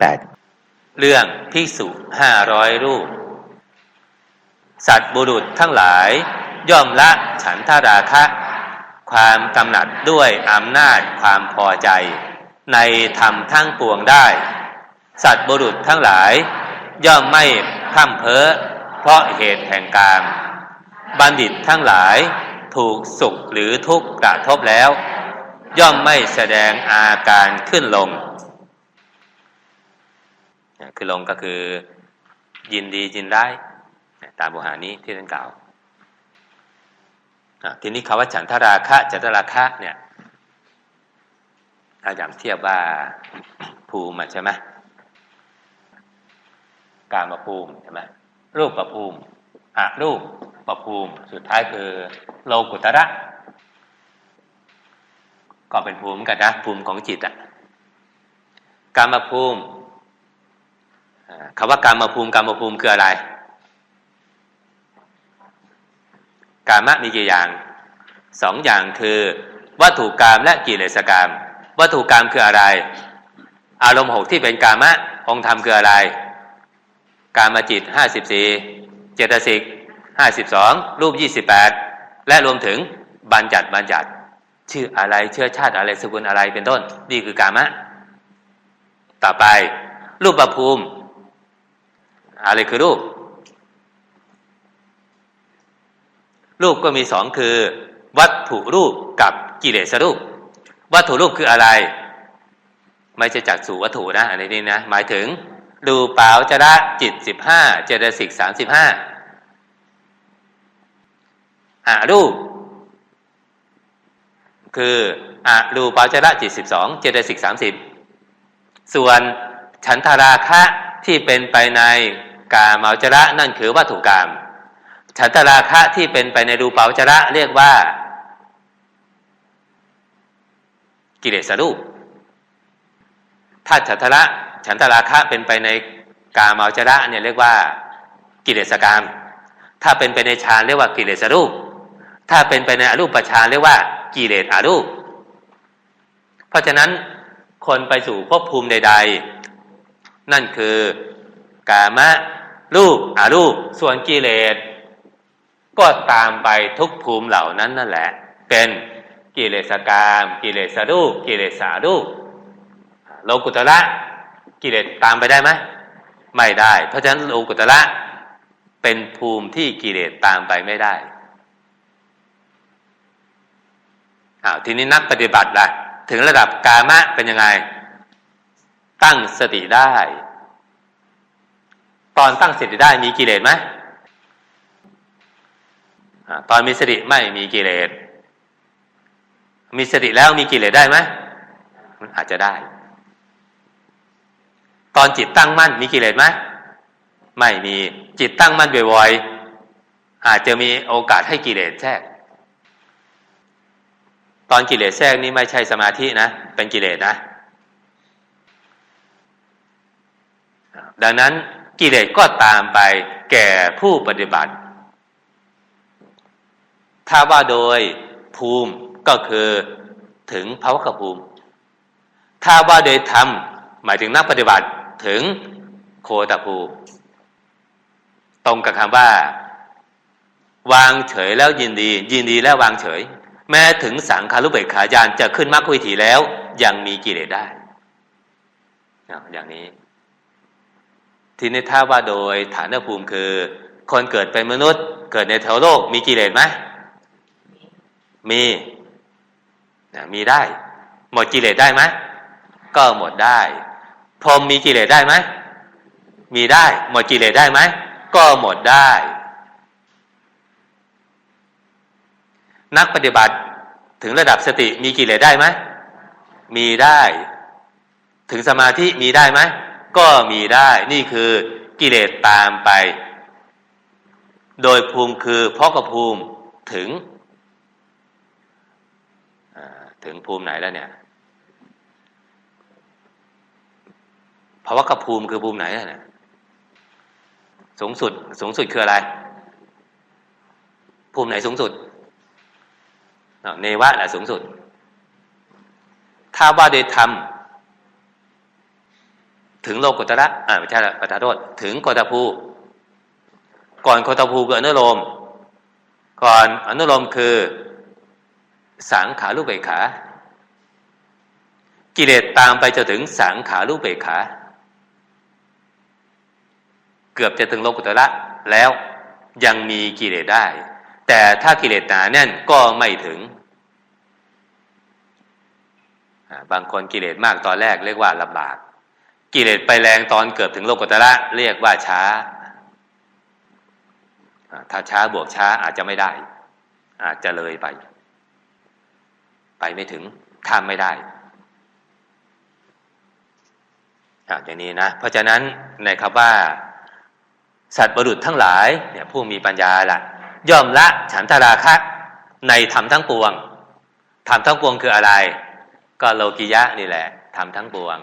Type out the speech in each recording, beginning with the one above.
แปดเรื่องภิกษุห้าร้อยรูป สัตว์บุรุษทั้งหลาย ย่อมละฉันทราคะ ความกำหนัดด้วยอำนาจความพอใจ ในธรรมทั้งปวงได้ สัตว์บุรุษทั้งหลาย ย่อมไม่พร่ำเพ้อเพราะเหตุแห่งกามบัณฑิตทั้งหลายถูกสุขหรือทุกข์กระทบแล้ว ย่อมไม่แสดงอาการขึ้นลง คือลงก็คือยินดียินได้ตามบุหานี้ที่ท่านกล่าวทีนี้คำว่าฉันทราคะจันทราคะเนี่ยถ้าอย่างเทียบว่าภูมิใช่ไหมการมาภูมิใช่ไหมรูปประภูมิอะรูปประภูมิ สุดท้ายคือโลกุตระ ก็เป็นภูมิกันนะภูมิของจิตอะการมาภูมิ คำว่าการมาภูมิการมาภูมิคืออะไร การมะมีกี่อย่างสองอย่างคือวัตถุกรรมและกิเลสกรรมวัตถุกรรมคืออะไร อารมณ์หกที่เป็นกามะองค์ธรรมคืออะไร กามจิตห้าสิบสี่เจตสิกห้าสิบสองรูปยี่สิบแปดและรวมถึงบัญญัติบัญญัติ ชื่ออะไรเชื้อชาติอะไรสกุลอะไรเป็นต้น นี่คือกามะ ต่อไป รูปประภูมิ อะไรคือรูป รูปก็มีสองคือ วัตถุรูปกับกิเลสรูป วัตถุรูปคืออะไร ไม่ใช่จักสู่วัตถุนะอันนี้นะ หมายถึงดูเปล่าจระจิตสิบห้าเจตสิกสามสิบห้าอารูป คืออารูปาจระจิตสิบสองเจตสิกสามสิบส่วนฉันทราคะที่เป็นไปใน กามาจระนั่นคือวัตถุกรรมฉันทราคะที่เป็นไปในรูปาจระเรียกว่า กิเลสรูป ถ้าฉันทระฉันทราคะเป็นไปในกามาจระเนี่ยเรียกว่า กิเลสกรรมถ้าเป็นไปในฌานเรียกว่ากิเลสรูป ถ้าเป็นไปในอรูปฌานเรียกว่า กิเลสอรูป เพราะฉะนั้นคนไปสู่ภพภูมิใด ๆ นั่นคือกามะ รูปอรูปส่วนกิเลสก็ตามไปทุกภูมิเหล่านั้นนั่นแหละ เป็นกิเลสกรรมกิเลสรูป กิเลสารูปโลกุตระกิเลสตามไปได้ไหมไม่ได้ เพราะฉะนั้นโลกุตระเป็นภูมิที่กิเลสตามไปไม่ได้อ้าวทีนี้นักปฏิบัติล่ะ ถึงระดับกามะเป็นยังไง ตั้งสติได้ ตอนตั้งสติได้มีกิเลสไหมอตอนมีสติไม่มีกิเลส มีสติแล้วมีกิเลสได้ไหมมันอาจจะได้ ตอนจิตตั้งมั่นมีกิเลสไหมไม่มีจิตตั้งมั่นบ่อยๆอาจจะมีโอกาสให้กิเลสแทรก ตอนกิเลสแทรกนี่ไม่ใช่สมาธินะ เป็นกิเลสนะ ดังนั้น กิเลสก็ตามไปแก่ผู้ปฏิบัติ ถ้าว่าโดยภูมิก็คือถึงภาวะภูมิ ถ้าว่าโดยธรรมหมายถึงนักปฏิบัติถึงโคตภูมิ ตรงกับคำว่า วางเฉยแล้วยินดี ยินดีแล้ววางเฉย แม้ถึงสังขารุเบกขาญาณจะขึ้นมรรควิถีแล้ว ยังมีกิเลสได้อย่างนี้ ทีนี้ถ้าว่าโดยฐานภูมิคือ คนเกิดเป็นมนุษย์ เกิดในแถวโลกมีกิเลสไหมมีนะมีได้ หมดกิเลสได้ไหมก็หมดได้ พรหมมีกิเลสได้ไหมมีได้ หมดกิเลสได้ไหมก็หมดได้ นักปฏิบัติถึงระดับสติมีกิเลสได้ไหมมีได้ ถึงสมาธิมีได้ไหม ก็มีได้นี่คือกิเลสตามไป โดยภูมิคือเพราะกับภูมิถึงถึงภูมิไหนแล้วเนี่ยภาวะกับภูมิคือภูมิไหนแล้วเนี่ยสูงสุดสูงสุดคืออะไร ภูมิไหนสูงสุดเนวะแหละสูงสุด ถ้าว่าโดยธรรม ถึงโลกุตระอ่าไม่ใช่ละประทาโทษถึงโคตภู ก่อนโคตภูคืออนุโลม ก่อนอนุโลมคือ สังขารูปเบกขา กิเลสตามไปจนถึงสังขารูปเบกขา เกือบจะถึงโลกุตระแล้วยังมีกิเลสได้ แต่ถ้ากิเลสหนาแน่นก็ไม่ถึงบางคนกิเลสมากตอนแรกเรียกว่าลำบาก กิเลสไปแรงตอนเกือบถึงโลกุตระเรียกว่าช้า ถ้าช้าบวกช้าอาจจะไม่ได้ อาจจะเลยไป ไปไม่ถึงข้ามไม่ได้อย่างนี้นะ เพราะฉะนั้นในคำว่า สัตว์ประดุษทั้งหลายเนี่ยผู้มีปัญญาละย่อมละฉันทราคะในธรรมทั้งปวงธรรมทั้งปวงคืออะไร ก็โลกิยะนี่แหละธรรมทั้งปวง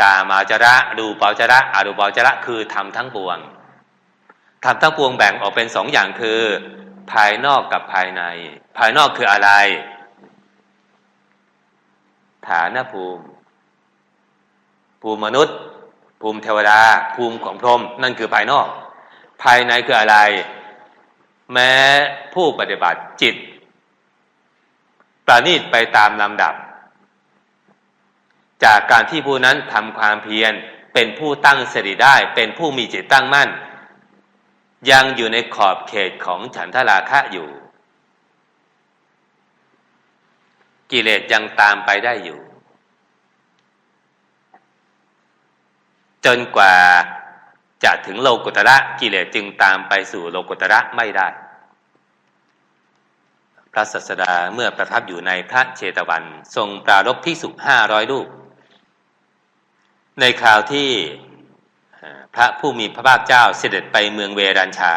กามาจระดูปาจระอารูปาจระคือธรรมทั้งปวงธรรมทั้งปวงแบ่งออกเป็นสองอย่างคือ ภายนอกกับภายใน ภายนอกคืออะไร ฐานภูมิ ภูมิมนุษย์ ภูมิเทวดา ภูมิของพรหมนั่นคือภายนอก ภายในคืออะไร แม้ผู้ปฏิบัติจิต ประณีตไปตามลำดับ จากการที่ผู้นั้นทำความเพียรเป็นผู้ตั้งสติได้ เป็นผู้มีจิตตั้งมั่น ยังอยู่ในขอบเขตของฉันทราคะอยู่ กิเลสยังตามไปได้อยู่ จนกว่าจะถึงโลกุตระกิเลสจึงตามไปสู่โลกุตระไม่ได้ พระสัสดาเมื่อประทับอยู่ในพระเชตวัน ทรงปรารบพิสุห้าร้อยรูป ในคราวที่พระผู้มีพระภาคเจ้าเสด็จไปเมืองเวรัญชา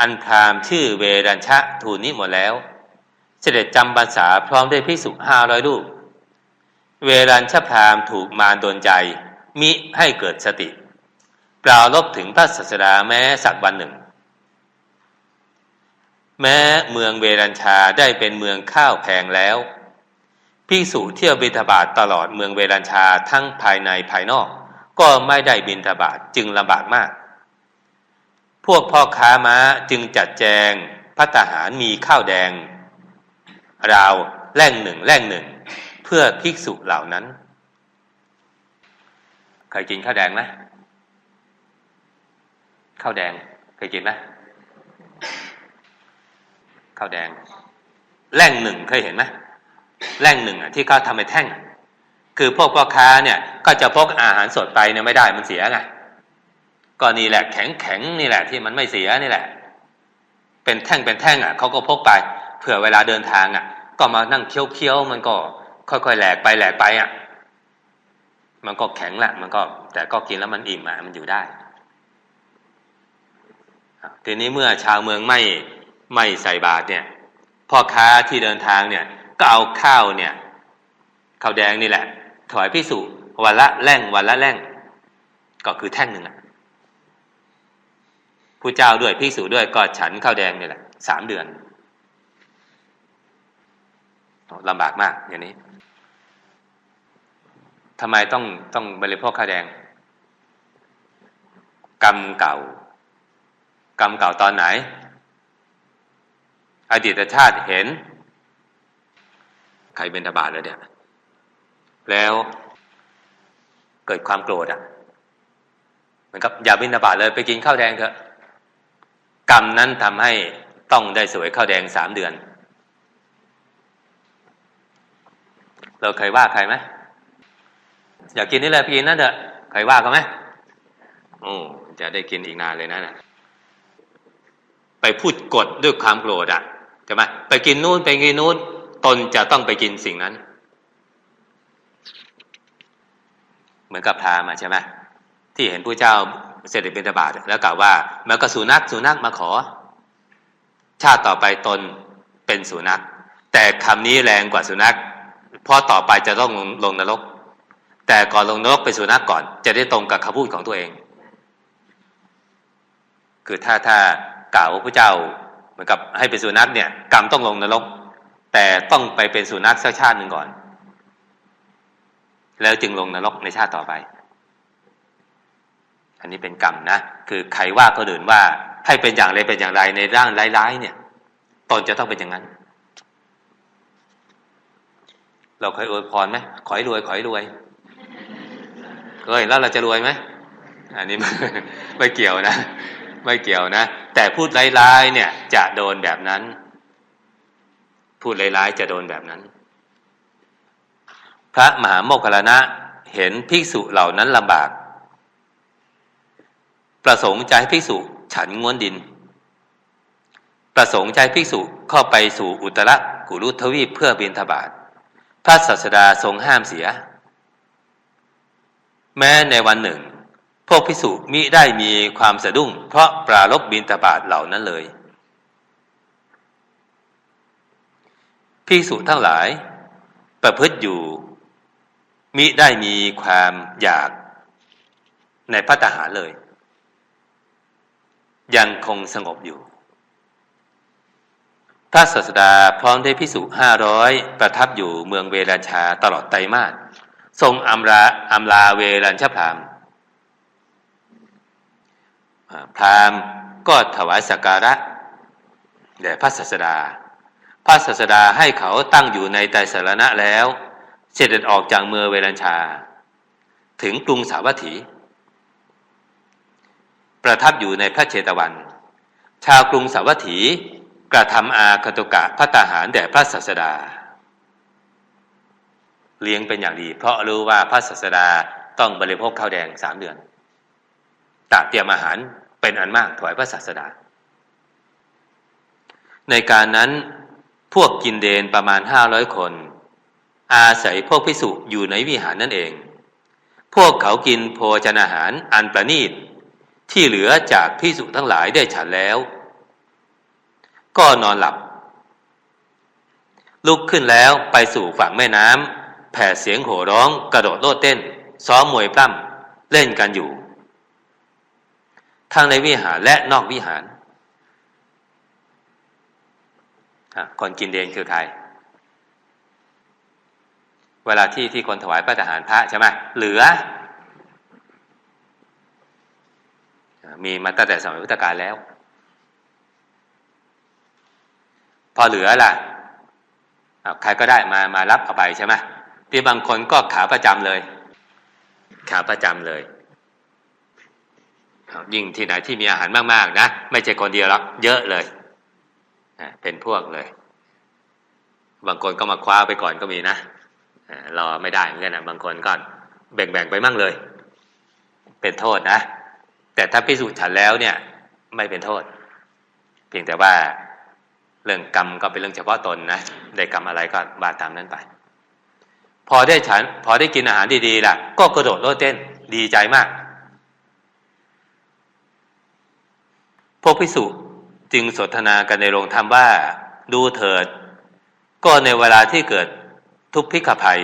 อันพรามชื่อเวรัญชะทูลนี้หมดแล้ว เสด็จจำบรรษาพร้อมด้วยพิสุห้าร้อยรูป เวรัญชพรามถูกมารโดนใจ มิให้เกิดสติกล่าวลบถึงพระศาสดาแม้สักวันหนึ่ง แม้เมืองเวรัญชาได้เป็นเมืองข้าวแพงแล้ว พิสุเที่ยวบิณฑบาตตลอดเมืองเวรัญชาทั้งภายในภายนอก ก็ไม่ได้บิณฑบาตจึงลำบากมาก พวกพ่อค้าม้าจึงจัดแจงพัตหารมีข้าวแดง ราวแล่งหนึ่งแล่งหนึ่ง เพื่อภิกษุเหล่านั้นเคยกินข้าวแดงไหมข้าวแดงเคยกินไหมข้าวแดง แล่งหนึ่งเคยเห็นไหม แล่งหนึ่งอะที่เขาทำเป็นแท่ง คือพวกพ่อค้าเนี่ยก็จะพกอาหารสดไปเนี่ยไม่ได้มันเสียไงก็นี่แหละแข็งแข็งนี่แหละที่มันไม่เสียนี่แหละ เป็นแท่งเป็นแท่งอะเขาก็พกไปเผื่อเวลาเดินทางอะ ก็มานั่งเคี้ยวเคี้ยวมันก็ค่อยๆแหลกไปแหลกไปอะมันก็แข็งแหละมันก็แต่ก็กินแล้วมันอิ่มอะมันอยู่ได้ทีนี้เมื่อชาวเมืองไม่ไม่ใส่บาตรเนี่ยพ่อค้าที่เดินทางเนี่ย ก็เอาข้าวเนี่ยข้าวแดงนี่แหละ ถวายพิสุวันละแล่งวันละแล่ง ก็คือแท่งหนึ่งอะผู้เจ้าด้วยพิสุด้วยก็ฉันข้าวแดงนี่แหละสามเดือนลำบากมากอย่างนี้ทำไมต้องต้องบริโภคข้าวแดง กรรมเก่า กรรมเก่าตอนไหน อดีตชาติเห็น ใครเป็นทบาทแล้วเนี่ย แล้วเกิดความโกรธอะเหมือนกับอย่าบินทบาทเลยไปกินข้าวแดงเถอะกรรมนั้นทำให้ต้องได้สวยข้าวแดงสามเดือน เราเคยว่าใครไหมอยากกินนี่เลยไปกินนั่นเถอะเคยว่าเขาไหมโอ้จะได้กินอีกนานเลยนะนะไปพูดกดด้วยความโกรธอะใช่ไหมไปกินนู่นไปกินนู่น ตนจะต้องไปกินสิ่งนั้น เหมือนกับพามาใช่ไหมที่เห็นผู้เจ้าเสด็จเป็นตบาทแล้วกล่าวว่าแม้ก็สุนัขสุนัขมาขอ ชาติต่อไปตนเป็นสุนัข แต่คำนี้แรงกว่าสุนัขเพราะต่อไปจะต้องลงลงนรก แต่ก่อนลงนรกเป็นสุนัขก่อน จะได้ตรงกับคำพูดของตัวเอง คือถ้าถ้ากล่าวว่าพระเจ้าเหมือนกับให้เป็นสุนัขเนี่ย กรรมต้องลงนรก แต่ต้องไปเป็นสุนัขสักชาติหนึ่งก่อน แล้วจึงลงนรกในชาติต่อไป อันนี้เป็นกรรมนะ คือใครว่าคนอื่นว่าให้เป็นอย่างไรเป็นอย่างไรในร่างร้ายๆเนี่ยตนจะต้องเป็นอย่างนั้น เราเคยอวยพรไหมขอให้รวยขอให้รวยเคยแล้วเราจะรวยไหมอันนี้ไม่เกี่ยวนะ ไม่เกี่ยวนะ แต่พูดร้ายๆเนี่ยจะโดนแบบนั้น พูดร้ายๆจะโดนแบบนั้น พระมหาโมคคลลานะเห็นภิกษุเหล่านั้นลำบาก ประสงค์ใจภิกษุฉันง้วนดิน ประสงค์ใจภิกษุเข้าไปสู่อุตรกุรุทวีปเพื่อบิณฑบาตพระศาสดาทรงห้ามเสีย แม้ในวันหนึ่ง พวกภิกษุมิได้มีความสะดุ้งเพราะปรารบบิณฑบาตเหล่านั้นเลย ภิกษุทั้งหลาย ประพฤติอยู่ มิได้มีความอยากในพระทหารเลย ยังคงสงบอยู่ พระศาสดาพร้อมด้วยพิสุห้าร้อยประทับอยู่เมืองเวรัญชาตลอดไตรมาสทรงอำลาอำลาเวรัญชพรามพรามก็ถวายสักการะแด่พระศาสดา พระศาสดาให้เขาตั้งอยู่ในไตรสรณะแล้ว เสด็จออกจากเมืองเวรัญชา ถึงกรุงสาวัตถี ประทับอยู่ในพระเชตวัน ชาวกรุงสาวัตถีกระทำอาคตุกะพระตาหารแด่พระศาสดา เลี้ยงเป็นอย่างดี เพราะรู้ว่าพระศาสดาต้องบริโภคข้าวแดงสามเดือนตัดเตรียมอาหารเป็นอันมากถวายพระศาสดา ในการนั้น พวกกินเดนประมาณห้าร้อยคน อาศัยพวกพิสุอยู่ในวิหารนั่นเอง พวกเขากินโภชนาหารอันประณีต ที่เหลือจากพิสุทั้งหลายได้ฉันแล้ว ก็นอนหลับ ลุกขึ้นแล้วไปสู่ฝั่งแม่น้ำแผ่เสียงโห่ร้องกระโดดโลดเต้น ซ้อมมวยปล้ำเล่นกันอยู่ ทั้งในวิหารและนอกวิหารอะ คนกินเดนคือใคร เวลาที่ที่คนถวายพระทหารพระใช่ไหมเหลือ มีมาตั้งแต่สมัยพุทธกาลแล้ว พอเหลือล่ะใครก็ได้มามารับเอาไปใช่ไหมที่บางคนก็ขาประจำเลย ขาประจำเลยยิ่งที่ไหนที่มีอาหารมาก ๆ นะ ไม่ใช่คนเดียวหรอกเยอะเลย เป็นพวกเลย บางคนก็มาคว้าไปก่อนก็มีนะรอไม่ได้เหมือนกันนะบางคนก็แบ่งๆไปมั่งเลย เป็นโทษนะ แต่ถ้าพิสูจน์ฉันแล้วเนี่ยไม่เป็นโทษ เพียงแต่ว่าเรื่องกรรมก็เป็นเรื่องเฉพาะตนนะได้กรรมอะไรก็บาตามนั้นไป พอได้ฉัน พอได้กินอาหารดีๆล่ะ ก็กระโดดโลดเต้นดีใจมาก พวกพิสุจึ จึงสนทนากันในโรงธรรมว่า ดูเถิด ก็ในเวลาที่เกิดทุกข์พิกภัย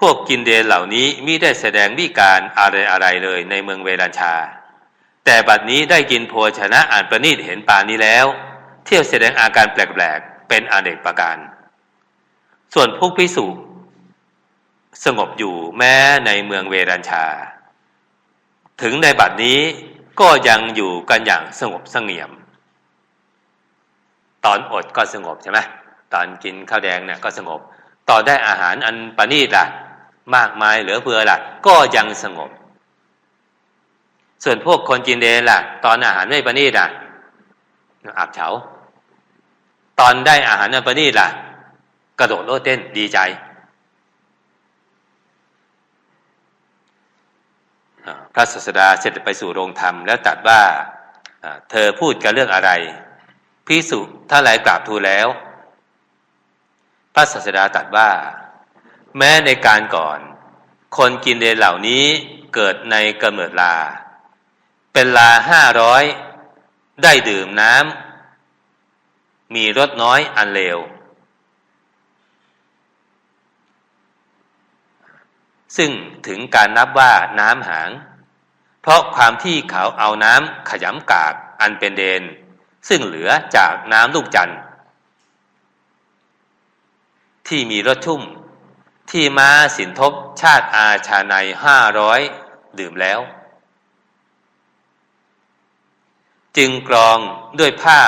พวกกินเดนเหล่านี้มิได้แสดงวิการอะไรอะไรเลยในเมืองเวรัญชา แต่บัดนี้ได้กินโภชนะอ่านประณีตเห็นป่านี้แล้ว เที่ยวแสดงอาการแปลกๆ เป็นอาเนกประการ ส่วนพวกพิสุสงบอยู่แม้ในเมืองเวรัญชา ถึงในบัดนี้ ก็ยังอยู่กันอย่างสงบเสงี่ยม ตอนอดก็สงบใช่ไหมตอนกินข้าวแดงเนี่ยก็สงบ ตอนได้อาหารอันประณีตล่ะ มากมายเหลือเฟือล่ะ ก็ยังสงบ ส่วนพวกคนกินเดนล่ะ ตอนอาหารไม่ประณีตล่ะอับเฉาตอนได้อาหารอันประณีตล่ะ กระโดดโลดเต้นดีใจอ่า พระศาสดาเสด็จไปสู่โรงธรรม แล้วตรัสว่าเธอพูดกันเรื่องอะไรพิสุถ้าหลายกราบทูลแล้ว พระศาสดาตรัสว่า แม้ในการก่อน คนกินเดนเหล่านี้เกิดในกำเนิดลา เป็นลาห้าร้อยได้ดื่มน้ำมีรสน้อยอันเลว ซึ่งถึงการนับว่าน้ำหาง เพราะความที่เขาเอาน้ำขยำกากอันเป็นเดน ซึ่งเหลือจากน้ำลูกจันทร์ที่มีรสชุ่ม ที่มาสินทบชาติอาชาในห้าร้อยดื่มแล้ว จึงกรองด้วยผ้า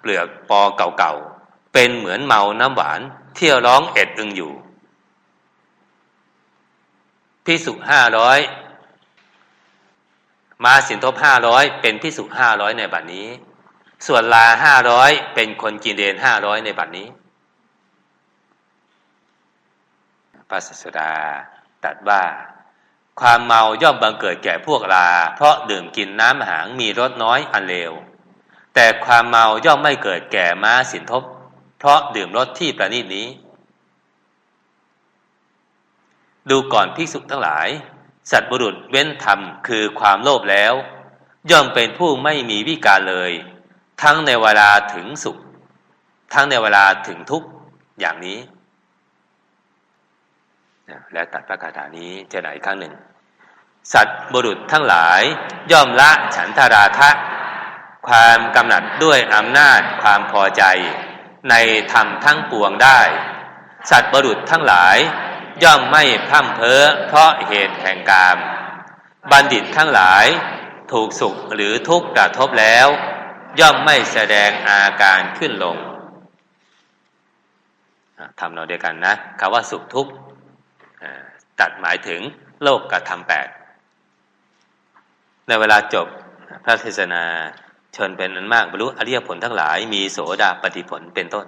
เปลือกปอเก่าๆ เป็นเหมือนเมาน้ำหวานเที่ยวร้องเอ็ดอึงอยู่ พิสุห้าร้อยมาสินทบห้าร้อยเป็นพิสุห้าร้อยในบัดนี้ ส่วนลาห้าร้อยเป็นคนกินเดนห้าร้อยในบัดนี้พระศาสดาตรัสว่า ความเมาย่อมบังเกิดแก่พวกลา เพราะดื่มกินน้ำหางมีรสน้อยอันเลวแต่ความเมาย่อมไม่เกิดแก่ม้าสินทบ เพราะดื่มรสที่ประณีตนี้ ดูก่อนภิกษุทั้งหลาย สัตว์บุรุษเว้นธรรมคือความโลภแล้ว ย่อมเป็นผู้ไม่มีวิการเลย ทั้งในเวลาถึงสุข ทั้งในเวลาถึงทุกข์อย่างนี้ และตัดประกาศานี้จะไหนครั้งหนึ่ง สัตว์บุรุษทั้งหลาย ย่อมละฉันทราคะ ความกำหนัดด้วยอำนาจความพอใจ ในธรรมทั้งปวงได้ สัตว์บุรุษทั้งหลาย ย่อมไม่พร่ำเพ้อเพราะเหตุแห่งกาม บัณฑิตทั้งหลายถูกสุขหรือทุกข์กระทบแล้ว ย่อมไม่แสดงอาการขึ้นลงทำเราเดียวกันนะคำว่าสุขทุกข์ตัดหมายถึงโลกกระทำแปดในเวลาจบพระเทศนาชนเป็นอันมากบรรลุอริยผลทั้งหลายมีโสดาปฏิผลเป็นต้น